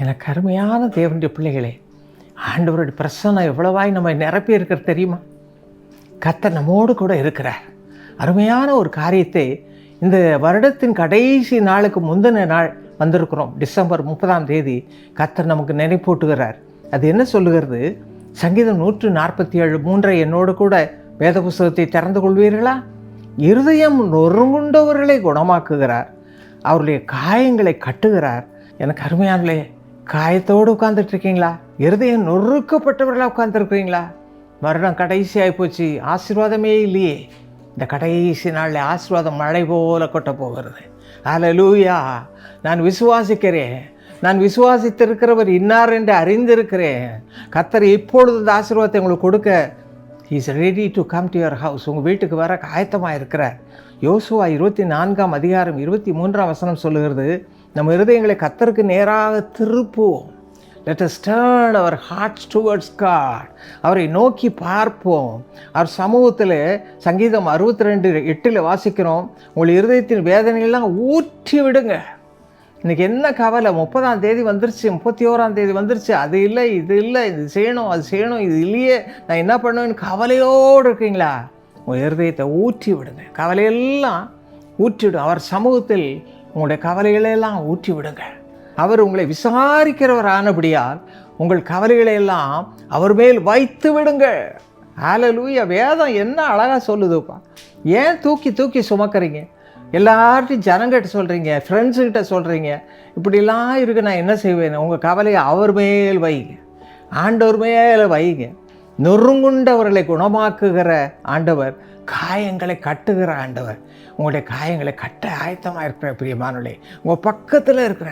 எனக்கு அருமையான தேவனுடைய பிள்ளைகளே ஆண்டவருடைய பிரசன்னம் எவ்வளவாய் நம்ம நிரப்பி இருக்கிறது தெரியுமா? கர்த்தர் நம்மோடு கூட இருக்கிறார். அருமையான ஒரு காரியத்தை இந்த வருடத்தின் கடைசி நாளுக்கு முந்தின நாள் வந்திருக்கிறோம். டிசம்பர் முப்பதாம் தேதி கத்தர் நமக்கு நினைப்பூட்டுகிறார். அது என்ன சொல்லுகிறது? சங்கீதம் நூற்று நாற்பத்தி ஏழு மூன்றை என்னோடு கூட வேத புஸ்தகத்தை திறந்து கொள்வீர்களா? இருதயம் நொறுங்குண்டவர்களை குணமாக்குகிறார். அவருடைய காயங்களை கட்டுகிறார். எனக்கு அருமையானே காயத்தோடு உட்கார்ந்துட்டு இருக்கீங்களா இருதயம் நொறுக்கப்பட்டவர்களாக உட்கார்ந்துருக்கீங்களா வருடம் கடைசி ஆகிப்போச்சு ஆசீர்வாதமே இல்லையே. இந்த கடைசி நாளில் ஆசீர்வாதம் மழை போல கொட்ட போகிறது. அதில் லூயா நான் விசுவாசிக்கிறேன். நான் விசுவாசித்திருக்கிறவர் இன்னார் என்று அறிந்திருக்கிறேன். கத்தர் இப்பொழுது இந்த ஆசீர்வாதத்தை உங்களுக்கு கொடுக்க is ready to come to your house உங்கள் வீட்டுக்கு வர காயத்தமாக இருக்கிறார் யோசுவா இருபத்தி நான்காம் அதிகாரம் இருபத்தி மூன்றாம் வசனம் சொல்லுகிறது நம்ம இருதயங்களை கத்தருக்கு நேராக திருப்புவோம். Let us our hearts towards God அவரை நோக்கி பார்ப்போம். அவர் சமூகத்தில் சங்கீதம் அறுபத்தி ரெண்டு எட்டில் வாசிக்கிறோம். உங்கள் இருதயத்தின் வேதனையெல்லாம் ஊற்றி விடுங்க. இன்றைக்கி என்ன கவலை? முப்பதாம் தேதி வந்துருச்சு முப்பத்தி ஓராம் தேதி வந்துருச்சு. அது இல்லை இது இல்லை இது செய்யணும் அது செய்யணும் இது இல்லையே. நான் என்ன பண்ணுவேன்னு கவலையோடு இருக்கீங்களா? உங்கள் இருதயத்தை ஊற்றி விடுங்க. கவலையெல்லாம் ஊற்றிவிடும் அவர் சமூகத்தில் உங்களுடைய கவலைகளையெல்லாம் ஊற்றி விடுங்க அவர் உங்களை விசாரிக்கிறவர் ஆனபடியால் உங்கள் கவலைகளை எல்லாம் அவர் மேல் வைத்து விடுங்க ஆலலூய வேதம் என்ன அழகாக சொல்லுதுப்பா. ஏன் தூக்கி தூக்கி சுமக்கிறீங்க? எல்லார்ட்டையும் ஜனங்கிட்ட சொல்கிறீங்க ஃப்ரெண்ட்ஸுக்கிட்ட சொல்கிறீங்க இப்படிலாம் இருக்கு நான் என்ன செய்வேன்? உங்கள் கவலையை அவர் மேல் வைங்க. ஆண்டவர் மேல் வைங்க. நொறுங்குண்டவர்களை குணமாக்குகிற ஆண்டவர் காயங்களை கட்டுகிற ஆண்டவர். உங்களுடைய காயங்களை கட்ட ஆயத்தமாக இருக்கிற பிரியமானவர்களே. உங்கள் பக்கத்தில் இருக்கிற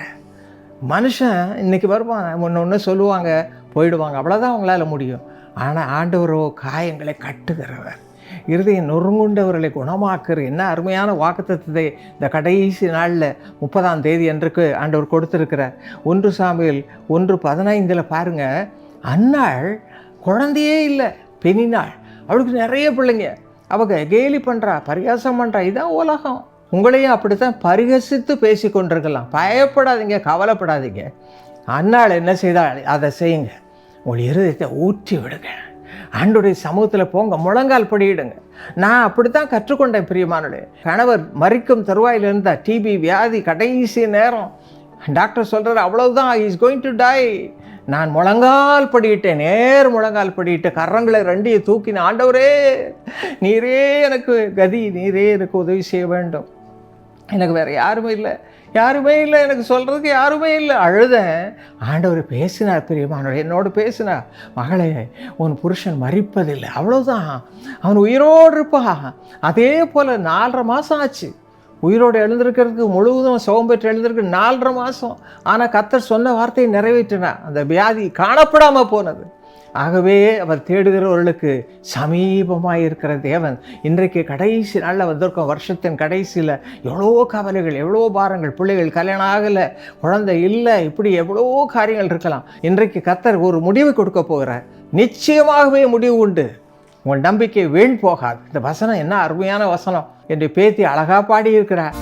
மனுஷன் இன்னைக்கு வருவான். ஒன்று ஒன்று சொல்லுவாங்க போயிடுவாங்க. அவ்வளோதான் அவங்களால முடியும். ஆனால் ஆண்டவரோ காயங்களை கட்டுகிறவர். இருதயம் நொறுங்குண்டவர்களை குணமாக்குற என்ன அருமையான வாக்குத்தத்தை இந்த கடைசி நாளில் முப்பதாம் தேதி அன்றுக்கு ஆண்டவர் கொடுத்துருக்கிறார். ஒன்று சாமியில் ஒன்று பதினைந்தில் பாருங்கள் அந்நாள் குழந்தையே இல்லை பெண்ணினாள். அவளுக்கு நிறைய பிள்ளைங்க. அவங்க கேலி பண்ணுறா பரிகாசம் பண்ணுறா இதான் உலகம். உங்களையும் அப்படித்தான் பரிகசித்து பேசி கொண்டிருக்கலாம். பயப்படாதீங்க கவலைப்படாதீங்க. அன்னாள் என்ன செய்தால் அதை செய்யுங்க. உங்கள் இருதயத்தை ஊற்றி விடுங்க. ஆண்டுடைய சமூகத்தில் போங்க முழங்கால் படியிடுங்க. நான் அப்படி தான் கற்றுக்கொண்டேன் பிரியமானே கணவர் மறிக்கும் தருவாயில் இருந்தால் டிபி வியாதி கடைசி நேரம். டாக்டர் சொல்கிறார் அவ்வளோதான் இஸ் கோயிங் டு டை நான் முழங்கால் படியிட்டேன் நேர் முழங்கால் படியிட்டு கரங்களை ரெண்டையும் தூக்கின ஆண்டவரே நீரே எனக்கு கதி நீரே எனக்கு உதவி செய்ய வேண்டும். எனக்கு வேறு யாருமே இல்லை. யாருமே இல்லை எனக்கு சொல்கிறதுக்கு யாருமே இல்லை. அழுதேன். ஆண்டவர் பேசினார் பிரியமானவர் என்னோடு பேசினார். மகளே உன் புருஷன் மறிப்பதில்லை அவ்வளோதான் அவன் உயிரோடு இருப்பா அதே போல் நாலரை மாதம் ஆச்சு. உயிரோடு எழுந்திருக்கிறதுக்கு முழுவதும் சுகம் பெற்று எழுந்திருக்கு நாலரை மாதம் ஆனால் கத்தர் சொன்ன வார்த்தையை நிறைவேற்றினார் அந்த வியாதி காணப்படாமல் போனது. ஆகவே அவர் தேடுகிறவர்களுக்கு சமீபமாக இருக்கிற தேவன் இன்றைக்கு கடைசி நாளில் வந்திருக்கோம் வருஷத்தின் கடைசியில் எவ்வளோ கவலைகள் எவ்வளோ பாரங்கள் பிள்ளைகள் கல்யாணம் ஆகலை குழந்தை இல்லை இப்படி எவ்வளோ காரியங்கள் இருக்கலாம். இன்றைக்கு கத்தர் ஒரு முடிவு கொடுக்க போகிறார். நிச்சயமாகவே முடிவு உண்டு. உங்கள் நம்பிக்கை வீண் போகாது. இந்த வசனம் என்ன அருமையான வசனம் என்று பேத்தி அழகா பாடியிருக்கிறார்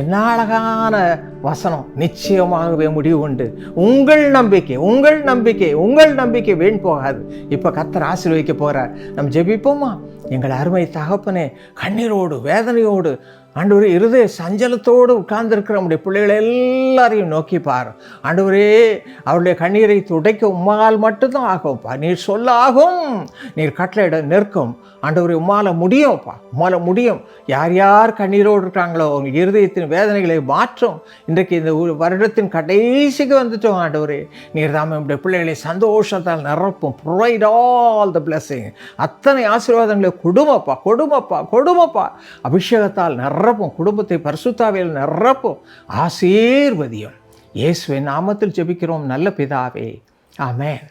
என்ன அழகான வசனம். நிச்சயமாகவே முடிவு உண்டு. உங்கள் நம்பிக்கை உங்கள் நம்பிக்கை உங்கள் நம்பிக்கை வீண் போகாது. இப்போ கத்தர் ஆசீர்வதிக்க போகிறார் நம்ம ஜெபிப்போமா? எங்கள் அருமை தகப்பனே கண்ணீரோடு வேதனையோடு ஆண்டவரே இருதய சஞ்சலத்தோடு உட்கார்ந்துருக்கிற நம்முடைய பிள்ளைகளை எல்லாரையும் நோக்கி பார். ஆண்டவரே அவருடைய கண்ணீரை துடைக்க உம்மால் மட்டும்தான் ஆகும்ப்பா. நீர் சொல்ல ஆகும். நீர் கட்டளையிட நிற்கும். ஆண்டவரே உம்மால முடியும்ப்பா. உம்மால முடியும். யார் யார் கண்ணீரோடு இருக்காங்களோ அவங்க இருதயத்தின் வேதனைகளை மாற்றும். இன்றைக்கு இந்த ஒரு வருடத்தின் கடைசிக்கு வந்துட்டோம் ஆண்டவரே. நீர் தாம் நம்முடைய பிள்ளைகளை சந்தோஷத்தால் நிரப்பும். Provide all the blessing. அத்தனை ஆசீர்வாதங்களை கொடுமப்பா கொடுமப்பா கொடுமப்பா அபிஷேகத்தால் நிரப்பும் குடும்பத்தை பரிசுத்தாவியில் நிரப்பும் ஆசீர்வதியும். இயேசுவின் நாமத்தில் ஜெபிக்கிறோம். நல்ல பிதாவே. ஆமென்.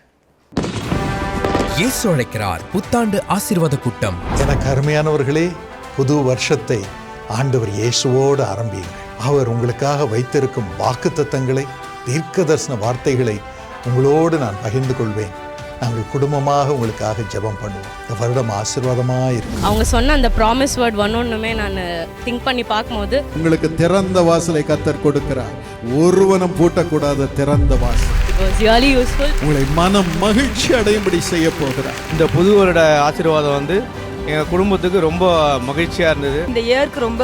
இயேசு அழைக்கிறார். புத்தாண்டு ஆசீர்வாத கூட்டம். எனக்கு அருமையானவர்களே புது வருஷத்தை ஆண்டவர் இயேசுவோடு ஆரம்பியுங்கள். அவர் உங்களுக்காக வைத்திருக்கும் வாக்குத்தத்தங்களை தீர்க்க தரிசன வார்த்தைகளை உங்களோடு நான் பகிர்ந்து கொள்வேன். நாங்கள் குடும்பமாக உங்களுக்காக ஜெபம் பண்ணுவோம். இந்த வருடம் ஆசீர்வாதமாக இருக்கும் அவங்க சொன்ன அந்த ப்ராமிஸ் வேர்ட் ஒன்னொன்றுமே நான் திங்க் பண்ணி பார்க்கும்போது உங்களுக்கு திறந்த வாசலை கத்தர் கொடுக்கிறார். ஒருவனும் பூட்டக்கூடாத திறந்த வாசல். உங்களை மனம் மகிழ்ச்சி அடையும்படி செய்ய போகிறார். இந்த புது வருட ஆசீர்வாதம் வந்து எங்கள் குடும்பத்துக்கு ரொம்ப மகிழ்ச்சியாக இருந்தது. இந்த இயருக்கு ரொம்ப